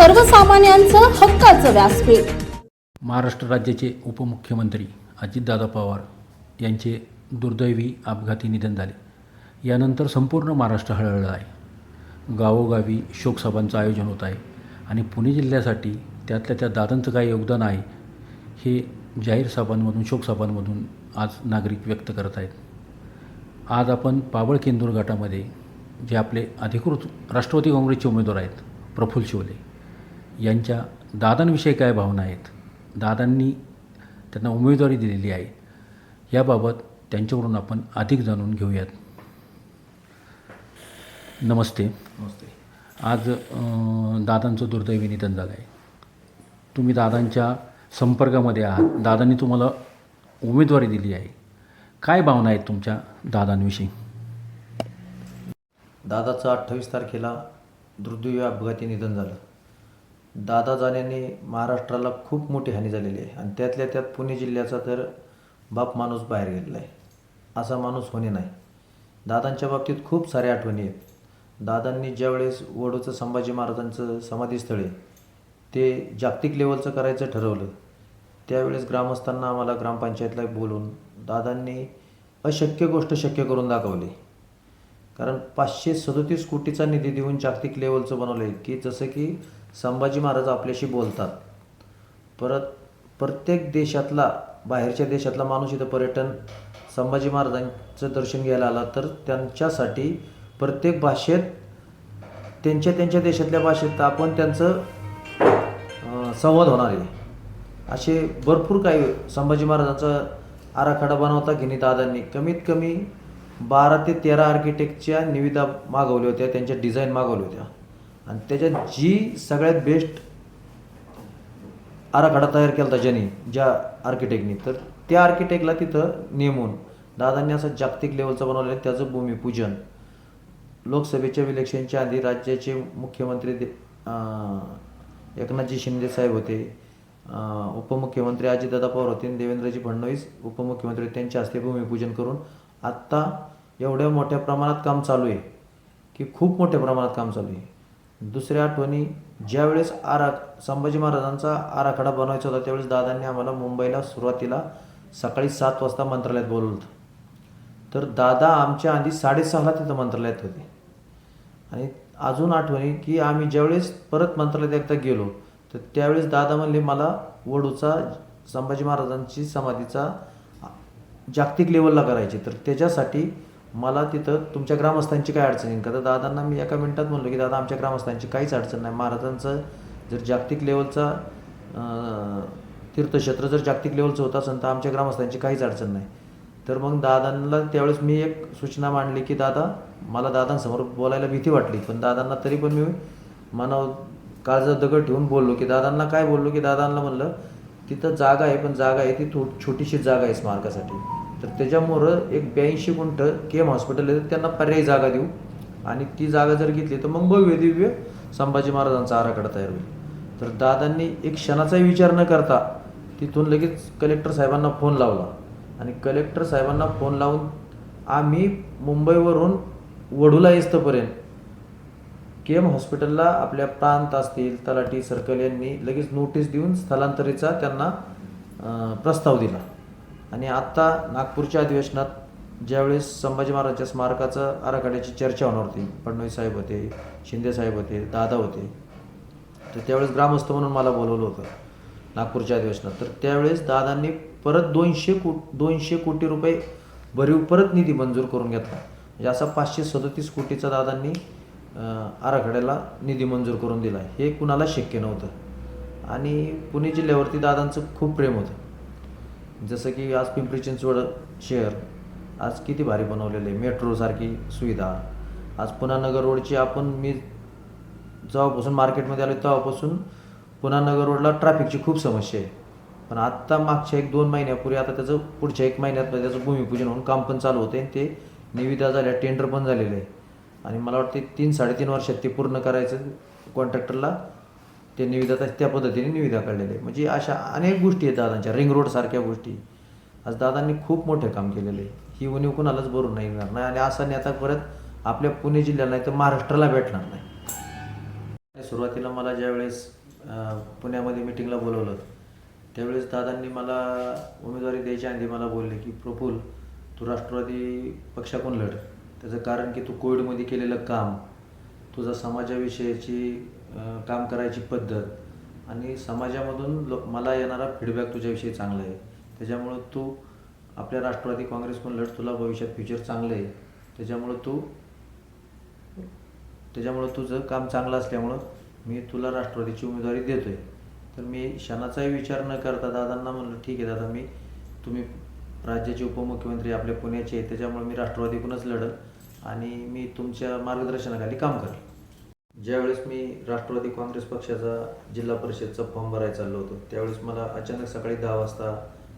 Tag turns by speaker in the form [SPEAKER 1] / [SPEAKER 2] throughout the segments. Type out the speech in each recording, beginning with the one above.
[SPEAKER 1] सर्वसामान्यांचं हक्काचं व्यासपीठ.
[SPEAKER 2] महाराष्ट्र राज्याचे उपमुख्यमंत्री अजितदादा पवार यांचे दुर्दैवी अपघाती निधन झाले. यानंतर संपूर्ण महाराष्ट्र हळहळलं आहे. गावोगावी शोकसभांचं आयोजन होत आहे आणि पुणे जिल्ह्यासाठी त्यातल्या त्या दादांचं काय योगदान आहे हे जाहीर सभांमधून शोकसभांमधून आज नागरिक व्यक्त करत आहेत. आज आपण पाबळ केंदूर घाटामध्ये जे आपले अधिकृत राष्ट्रवादी काँग्रेसचे उमेदवार आहेत प्रफुल्ल शिवले यांच्या दादांविषयी काय भावना आहेत? दादांनी त्यांना उमेदवारी दिलेली आहे. याबाबत त्यांच्याकडून आपण अधिक जाणून घेऊयात. नमस्ते.
[SPEAKER 3] नमस्ते.
[SPEAKER 2] आज दादांचं दुर्दैवी निधन झालं आहे तुम्ही दादांच्या संपर्कामध्ये आहात. दादांनी तुम्हाला उमेदवारी दिली आहे. काय भावना आहेत तुमच्या दादांविषयी?
[SPEAKER 3] दादाचं अठ्ठावीस तारखेला दुर्दैवी अपघाती निधन झालं. दादा जाण्याने महाराष्ट्राला खूप मोठी हानी झालेली आहे. आणि त्यातल्या त्यात पुणे जिल्ह्याचा तर बाप माणूस बाहेर गेलेला आहे. असा माणूस होणे नाही. दादांच्या बाबतीत खूप साऱ्या आठवणी आहेत. दादांनी ज्यावेळेस वडूचं संभाजी महाराजांचं समाधीस्थळ आहे ते जागतिक लेवलचं करायचं ठरवलं त्यावेळेस ग्रामस्थांना आम्हाला ग्रामपंचायतला बोलून दादांनी अशक्य गोष्ट शक्य करून दाखवली. कारण पाचशे सदोतीस कोटीचा निधी देऊन जागतिक लेवलचं बनवलं आहे की जसं की संभाजी महाराज आपल्याशी बोलतात. परत प्रत्येक देशातला बाहेरच्या देशातला माणूस इथं पर्यटन संभाजी महाराजांचं दर्शन घ्यायला आला तर त्यांच्यासाठी प्रत्येक भाषेत त्यांच्या त्यांच्या देशातल्या भाषेत आपण त्यांचं संवाद होणार आहे. असे भरपूर काही संभाजी महाराजांचा आराखडा बनवता की दादांनी. कमीत कमी बारा ते तेरा आर्किटेक्टच्या निविदा मागवल्या होत्या त्यांच्या डिझाईन मागवल्या होत्या. आणि त्याच्यात जी सगळ्यात बेस्ट आराखडा तयार केला होता ज्यांनी ज्या आर्किटेक्टनी तर त्या आर्किटेक्टला तिथं नेमून दादांनी असं जागतिक लेवलचं बनवलेलं आहे, त्याचं भूमिपूजन. लोकसभेच्या इलेक्शनच्या आधी राज्याचे मुख्यमंत्री दे एकनाथजी शिंदे साहेब होते उपमुख्यमंत्री अजितदादा पवार होते देवेंद्रजी फडणवीस उपमुख्यमंत्री त्यांच्या हस्ते भूमिपूजन करून आत्ता एवढ्या मोठ्या प्रमाणात काम चालू आहे की खूप मोठ्या प्रमाणात काम चालू आहे. दुसऱ्या आठवणी ज्यावेळेस आरा संभाजी महाराजांचा आराखडा बनवायचा होता त्यावेळेस दादांनी आम्हाला मुंबईला सुरुवातीला सकाळी सात वाजता मंत्रालयात बोलवलं होतं. तर दादा आमच्या आधी साडेसहाला तिथं मंत्रालयात होते. आणि अजून आठवणी की आम्ही ज्यावेळेस परत मंत्रालयात एकदा गेलो तर त्यावेळेस दादा म्हणले मला वडूचा संभाजी महाराजांची समाधीचा जागतिक लेवलला करायची. तर त्याच्यासाठी मला तिथं तुमच्या ग्रामस्थांची काय अडचण येईल? का तर दादांना मी एका मिनिटात म्हणलो की दादा आमच्या ग्रामस्थांची काहीच अडचण नाही. महाराजांचं जर जागतिक लेवलचा तीर्थक्षेत्र जर जागतिक लेवलचं होत असेल तर आमच्या ग्रामस्थांची काहीच अडचण नाही. तर मग दादांना त्यावेळेस मी एक सूचना मांडली की दादा मला दादांसमोर बोलायला भीती वाटली. पण दादांना तरी पण मी मनाव काळजात दगड ठेवून बोललो की दादांना काय बोललो की दादांना म्हणलं तिथं जागा आहे पण जागा आहे ती थो छोटीशी जागा आहे स्मारकासाठी. तर त्याच्यामुळं एक ब्याऐंशी गुंठ एम हॉस्पिटल आहे तर त्यांना पर्यायी जागा देऊ. आणि ती जागा जर घेतली तर मग भव्य दिव्य संभाजी महाराजांचा आराखडा तयार होईल. तर दादांनी एक क्षणाचाही विचार न करता तिथून लगेच कलेक्टर साहेबांना फोन लावला. आणि कलेक्टर साहेबांना फोन लावून आम्ही मुंबईवरून वडूला येस्तपर्यंत के एम हॉस्पिटलला आपल्या प्रांत असतील तलाठी सर्कल यांनी लगेच नोटीस देऊन स्थलांतरीचा त्यांना प्रस्ताव दिला. आणि आत्ता नागपूरच्या अधिवेशनात ज्यावेळेस संभाजी महाराजांच्या स्मारकाचं आराखड्याची चर्चा होणार होती फडणवीस साहेब होते शिंदे साहेब होते दादा होते तर त्यावेळेस ग्रामस्थ म्हणून मला बोलवलं होतं नागपूरच्या अधिवेशनात. तर त्यावेळेस दादांनी परत दोनशे को दोनशे कोटी रुपये भरीव परत निधी मंजूर करून घेतला. म्हणजे असा पाचशे सदतीस कोटीचा दादांनी आराखड्याला निधी मंजूर करून दिला. हे कुणाला शक्य नव्हतं. आणि पुणे जिल्ह्यावरती दादांचं खूप प्रेम होतं. जसं की आज पिंपरी चिंचवड शहर आज किती भारी बनवलेलं आहे. मेट्रोसारखी सुविधा. आज पुणानगर रोडची आपण मी जेव्हापासून मार्केटमध्ये आलो तेव्हापासून पुणानगर रोडला ट्रॅफिकची खूप समस्या आहे. पण आत्ता मागच्या एक दोन महिन्यापूर्वी आता त्याचं पुढच्या एक महिन्यात त्याचं भूमिपूजन होऊन काम पण चालू होते आणि ते निविदा झाल्या टेंडर पण झालेलं आहे. आणि मला वाटते तीन साडेतीन वर्षात ते पूर्ण करायचं कॉन्ट्रॅक्टरला ते निविदा त्या- पद्धतीने निविदा काढलेल्या आहे म्हणजे अशा अनेक गोष्टी आहेत दादांच्या. रिंग रोडसारख्या गोष्टी. आज दादांनी खूप मोठं काम केलेलं आहे. ही उणीव कुणालाच भरून नाही येणार नाही. आणि असा नेता परत आपल्या पुणे जिल्ह्याला नाही तर महाराष्ट्राला भेटणार नाही. सुरुवातीला मला ज्यावेळेस पुण्यामध्ये मिटिंगला बोलवलं त्यावेळेस दादांनी मला उमेदवारी द्यायच्या आधी मला बोलले की प्रफुल तू राष्ट्रवादी पक्षाकडून लढ. त्याचं कारण की तू कोविडमध्ये केलेलं काम तुझा समाजाविषयीची काम करायची पद्धत आणि समाजामधून लो मला येणारा फीडबॅक तुझ्याविषयी चांगला आहे. त्याच्यामुळं तू आपल्या राष्ट्रवादी काँग्रेसकडून लढ तुला भविष्यात फ्युचर चांगलं आहे. त्याच्यामुळं तू त्याच्यामुळं तुझं काम चांगलं असल्यामुळं मी तुला राष्ट्रवादीची उमेदवारी देतोय. तर मी क्षणाचाही विचार न करता दादांना म्हणलं ठीक आहे दादा मी तुम्ही राज्याचे उपमुख्यमंत्री आपल्या पुण्याचे आहे त्याच्यामुळे मी राष्ट्रवादीकडूनच लढत आणि मी तुमच्या मार्गदर्शनाखाली काम करेल. ज्यावेळेस मी राष्ट्रवादी काँग्रेस पक्षाचा जिल्हा परिषदचा फॉर्म भरायला चाललो होतो त्यावेळेस मला अचानक सकाळी दहा वाजता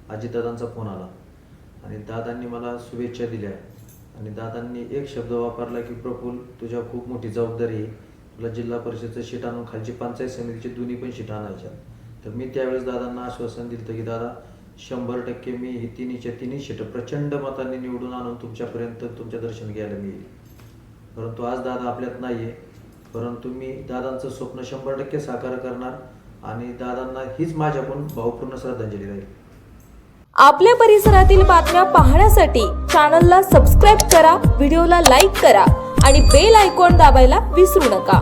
[SPEAKER 3] अजितदादांचा फोन आला. आणि दादांनी मला शुभेच्छा दिल्या. आणि दादांनी एक शब्द वापरला की प्रफुल तुझ्या खूप मोठी जबाबदारी आहे. तुला जिल्हा परिषदचं शीट आणून खालची पंचायत समितीची दोन्ही पण शीट आणायच्या तर मी त्यावेळेस दादांना आश्वासन दिलं होतं की दादा शंभर टक्के मी ही तिन्हीच्या तिन्ही शीट प्रचंड मतांनी निवडून आणून तुमच्यापर्यंत तुमच्या दर्शन घ्यायला मी येईल परंतु आज दादा आपल्यात नाही आहे परंतु मी दादांचं स्वप्न शंभर टक्के साकार करणार आणि दादांना हीच माझ्याकडून भावपूर्ण श्रद्धांजली राहील.
[SPEAKER 1] आपल्या परिसरातील बातम्या पाहण्यासाठी चॅनलला सबस्क्राईब करा व्हिडिओला लाईक करा आणि बेल आयकॉन दाबायला विसरू नका.